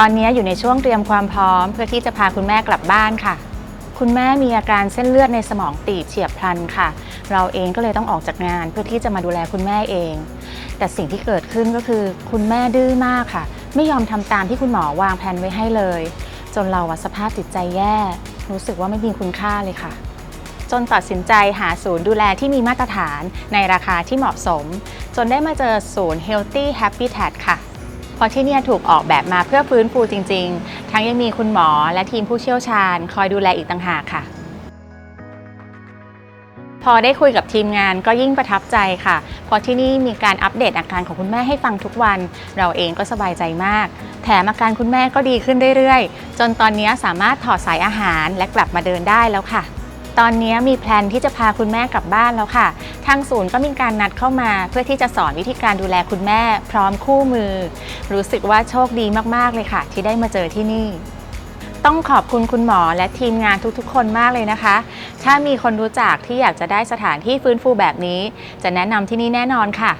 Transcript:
ตอนนี้อยู่ในช่วงเตรียมความพร้อม เพื่อที่จะพาคุณแม่กลับบ้านค่ะ คุณแม่มีอาการเส้นเลือดในสมองตีบเฉียบพลันค่ะ เราเองก็เลยต้องออกจากงานเพื่อที่จะมาดูแลคุณแม่เอง แต่สิ่งที่เกิดขึ้นก็คือ คุณแม่ดื้อมากค่ะ ไม่ยอมทำตามที่คุณหมอวางแผนไว้ให้เลย จนเราอะสภาพจิตใจแย่ รู้สึกว่าไม่มีคุณค่าเลยค่ะ จนตัดสินใจหาศูนย์ดูแลที่มีมาตรฐานในราคาที่เหมาะสม จนได้มาเจอศูนย์ Healthy Habitat ค่ะ เพราะที่นี่ถูกออกแบบมาเพื่อฟื้นฟูจริง ๆ ทั้งยังมีคุณหมอและทีมผู้เชี่ยวชาญ คอยดูแลอีกต่างหากค่ะ พอได้คุยกับทีมงานก็ยิ่งประทับใจค่ะ เพราะที่นี่มีการอัปเดตอาการของคุณแม่ให้ฟังทุกวัน เราเองก็สบายใจมาก แถมอาการคุณแม่ก็ดีขึ้นเรื่อยๆ จนตอนนี้สามารถถอดสายอาหารและกลับมาเดินได้แล้วค่ะ ตอนนี้มีแพลนที่จะพาคุณแม่กลับบ้านแล้วค่ะ ทางศูนย์ก็มีการนัดเข้ามา เพื่อที่จะสอนวิธีการดูแลคุณแม่พร้อมคู่มือ รู้สึกว่าโชคดีมากๆเลยค่ะ ที่ได้มาเจอที่นี่ ต้องขอบคุณคุณหมอและทีมงานทุกๆ คนมากเลยนะคะ ถ้ามีคนรู้จักที่อยากจะได้สถานที่ฟื้นฟูแบบนี้ จะแนะนำที่นี่แน่นอนค่ะ